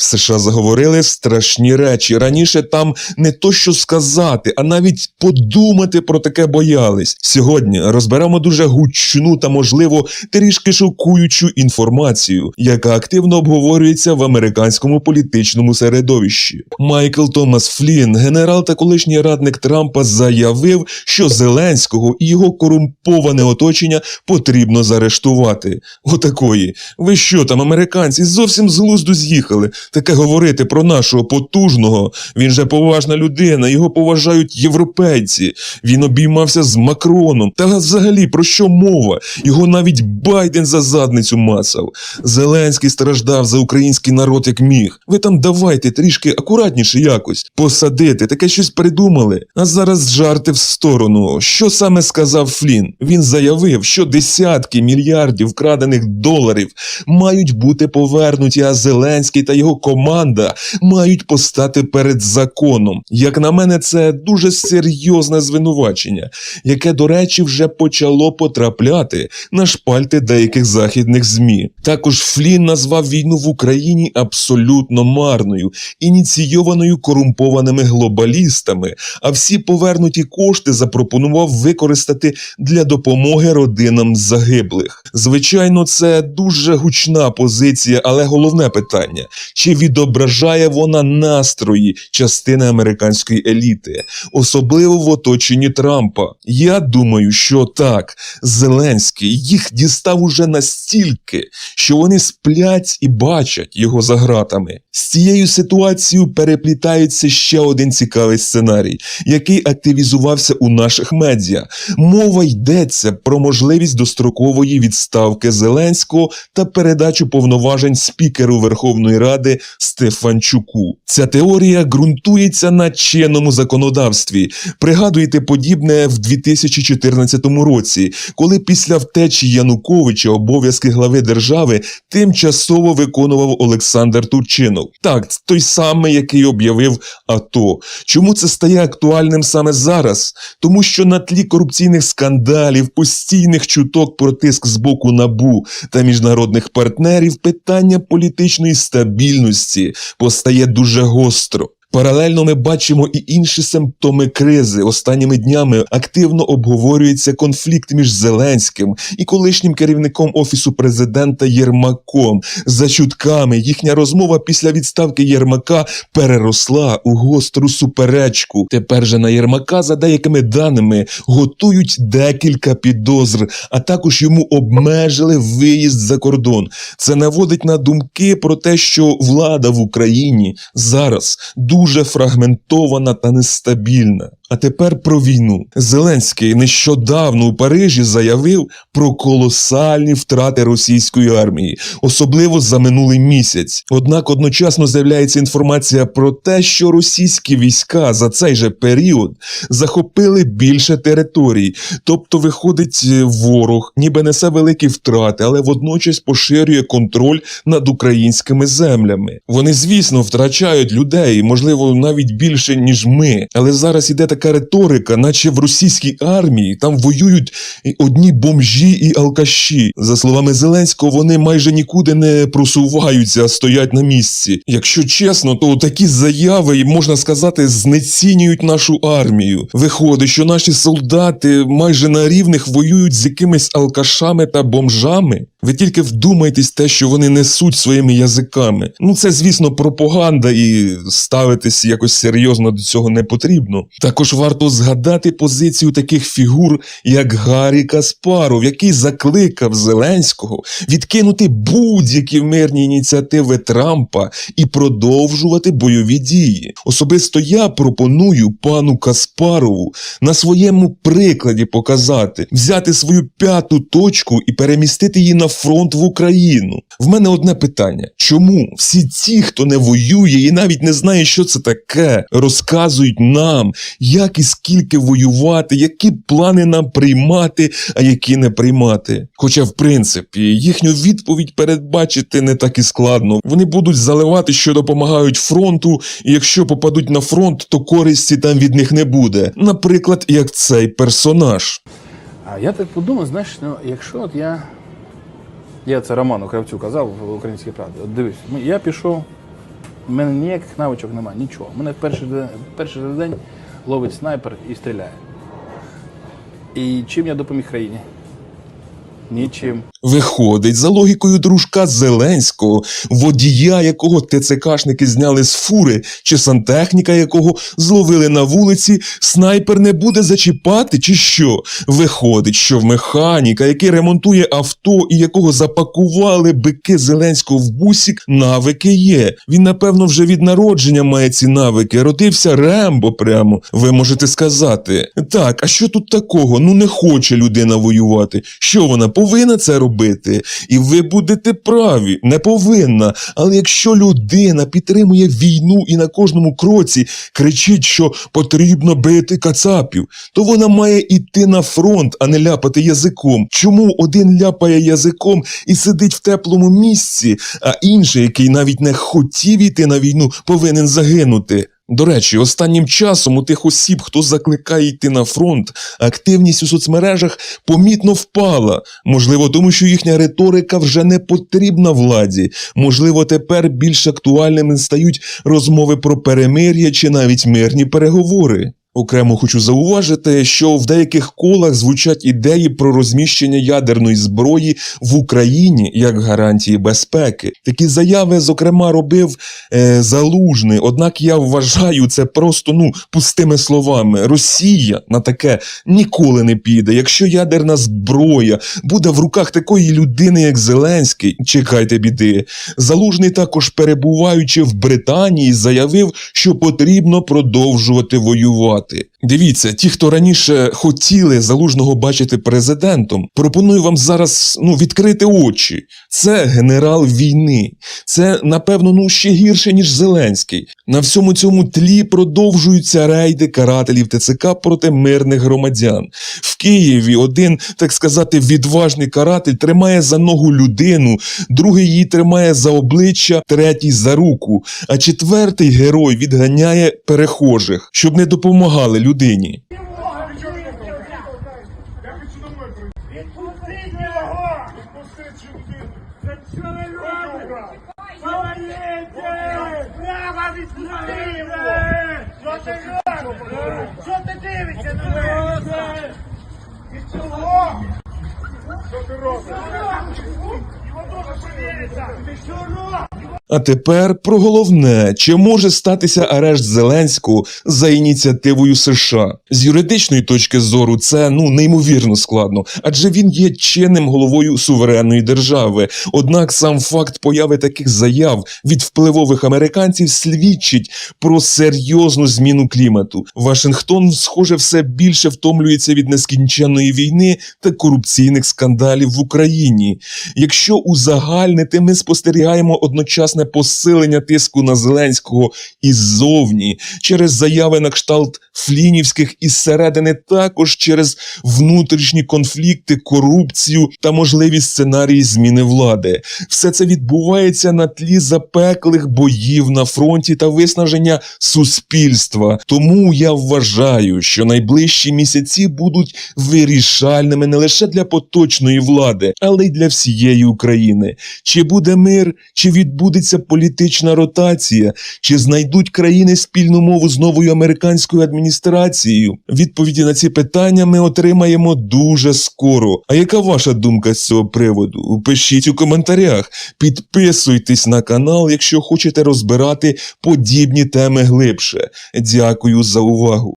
В США заговорили страшні речі. Раніше там не то що сказати, а навіть подумати про таке боялись. Сьогодні розберемо дуже гучну та, можливо, трішки шокуючу інформацію, яка активно обговорюється в американському політичному середовищі. Майкл Томас Флін, генерал та колишній радник Трампа, заявив, що Зеленського і його корумповане оточення потрібно заарештувати. Отакої. Ви що там, американці, зовсім з глузду з'їхали? Таке говорити про нашого потужного. Він же поважна людина, його поважають європейці. Він обіймався з Макроном. Та взагалі про що мова? Його навіть Байден за задницю мацав. Зеленський страждав за український народ як міг. Ви там давайте трішки акуратніше якось посадити, таке щось придумали. А зараз жарти в сторону. Що саме сказав Флін? Він заявив, що десятки мільярдів вкрадених доларів мають бути повернуті, а Зеленський та його команда мають постати перед законом. Як на мене, це дуже серйозне звинувачення, яке, до речі, вже почало потрапляти на шпальти деяких західних змі. Також Флін назвав війну в Україні абсолютно марною, ініційованою корумпованими глобалістами, а всі повернуті кошти запропонував використати для допомоги родинам загиблих. Звичайно, це дуже гучна позиція, але головне питання: чи відображає вона настрої частини американської еліти, особливо в оточенні Трампа? Я думаю, що так. Зеленський їх дістав уже настільки, що вони сплять і бачать його за гратами. З цією ситуацією переплітається ще один цікавий сценарій, який активізувався у наших медіа. Мова йдеться про можливість дострокової відставки Зеленського та передачу повноважень спікеру Верховної Ради Стефанчуку. Ця теорія ґрунтується на чинному законодавстві. Пригадуєте подібне в 2014 році, коли після втечі Януковича обов'язки глави держави тимчасово виконував Олександр Турчинов. Так, той самий, який об'явив АТО. Чому це стає актуальним саме зараз? Тому що на тлі корупційних скандалів, постійних чуток про тиск з боку НАБУ та міжнародних партнерів питання політичної стабільності постає дуже гостро. Паралельно ми бачимо і інші симптоми кризи. Останніми днями активно обговорюється конфлікт між Зеленським і колишнім керівником офісу президента Єрмаком. За чутками їхня розмова після відставки Єрмака переросла у гостру суперечку. Тепер же на Єрмака, за деякими даними, готують декілька підозр, а також йому обмежили виїзд за кордон. Це наводить на думки про те, що влада в Україні зараз дуже фрагментована та нестабільна. А тепер про війну. Зеленський нещодавно у Парижі заявив про колосальні втрати російської армії, особливо за минулий місяць. Однак одночасно з'являється інформація про те, що російські війська за цей же період захопили більше територій. Тобто, виходить, е, ворог ніби несе великі втрати, але водночас поширює контроль над українськими землями. Вони, звісно, втрачають людей, можливо, навіть більше ніж ми. Але зараз іде така риторика, наче в російській армії там воюють одні бомжі і алкаші. За словами Зеленського, вони майже нікуди не просуваються, а стоять на місці. Якщо чесно, то такі заяви, можна сказати, знецінюють нашу армію. Виходить, що наші солдати майже на рівних воюють з якимись алкашами та бомжами. Ви тільки вдумайтесь те, що вони несуть своїми язиками. Ну це, звісно, пропаганда, і ставитись якось серйозно до цього не потрібно. Також варто згадати позицію таких фігур, як Гаррі Каспаров, який закликав Зеленського відкинути будь-які мирні ініціативи Трампа і продовжувати бойові дії. Особисто я пропоную пану Каспарову на своєму прикладі показати, взяти свою п'яту точку і перемістити її на фронт в Україну. В мене одне питання: чому всі ті, хто не воює і навіть не знає, що це таке, розказують нам, як і скільки воювати, які плани нам приймати, а які не приймати? Хоча, в принципі, їхню відповідь передбачити не так і складно. Вони будуть заливати, що допомагають фронту, і якщо попадуть на фронт, то користі там від них не буде. Наприклад, як цей персонаж. А я так подумав, знаєш, ну, якщо от я. Я це Роману Кравцю казав в українській правді. От дивись, я пішов У мене ніяких навичок немає, нічого. Мене перший перший день ловить снайпер і стріляє. І чим я допоміг країні? Нічим. Виходить, за логікою дружка Зеленського, водія якого ТЦКшники зняли з фури, чи сантехніка якого зловили на вулиці, снайпер не буде зачіпати, чи що? Виходить, що в механіка, який ремонтує авто і якого запакували бики Зеленського в бусік, навики є. Він, напевно, вже від народження має ці навики. Родився Рембо прямо. Ви можете сказати. Так, а що тут такого? Ну не хоче людина воювати. Що вона повинна це робити? І ви будете праві, не повинна. Але якщо людина підтримує війну і на кожному кроці кричить, що потрібно бити кацапів, то вона має йти на фронт, а не ляпати язиком. Чому один ляпає язиком і сидить в теплому місці, а інший, який навіть не хотів іти на війну, повинен загинути? До речі, останнім часом у тих осіб, хто закликає йти на фронт, активність у соцмережах помітно впала. Можливо, тому що їхня риторика вже не потрібна владі. Можливо, тепер більш актуальними стають розмови про перемир'я чи навіть мирні переговори. Окремо хочу зауважити, що в деяких колах звучать ідеї про розміщення ядерної зброї в Україні як гарантії безпеки. Такі заяви, зокрема, робив е, Залужний. Однак я вважаю це просто ну пустими словами. Росія на таке ніколи не піде. Якщо ядерна зброя буде в руках такої людини, як Зеленський, чекайте біди. Залужний також перебуваючи в Британії, заявив, що потрібно продовжувати воювати. працювати Дивіться, ті, хто раніше хотіли залужного бачити президентом, пропоную вам зараз ну відкрити очі. Це генерал війни. Це напевно ну ще гірше ніж Зеленський. На всьому цьому тлі продовжуються рейди карателів ТЦК проти мирних громадян. В Києві один, так сказати, відважний каратель тримає за ногу людину, другий її тримає за обличчя, третій за руку, а четвертий герой відганяє перехожих, щоб не допомагали людині. Що ти робиш? Що ти дивишся на мене? Чого? Що ти робиш? Його дуже! Ти що робиш? А тепер про головне, чи може статися арешт Зеленського за ініціативою США? З юридичної точки зору це ну неймовірно складно, адже він є чинним головою суверенної держави. Однак сам факт появи таких заяв від впливових американців свідчить про серйозну зміну клімату. Вашингтон, схоже, все більше втомлюється від нескінченної війни та корупційних скандалів в Україні. Якщо узагальнити, ми спостерігаємо одночасне посилення тиску на Зеленського іззовні через заяви на кшталт флінівських із середини, також через внутрішні конфлікти, корупцію та можливі сценарії зміни влади. Все це відбувається на тлі запеклих боїв на фронті та виснаження суспільства. Тому я вважаю, що найближчі місяці будуть вирішальними не лише для поточної влади, але й для всієї України. Чи буде мир, чи відбудеться політична ротація, чи знайдуть країни спільну мову з новою американською адміністрацією? Відповіді на ці питання ми отримаємо дуже скоро. А яка ваша думка з цього приводу? Пишіть у коментарях. Підписуйтесь на канал, якщо хочете розбирати подібні теми глибше. Дякую за увагу.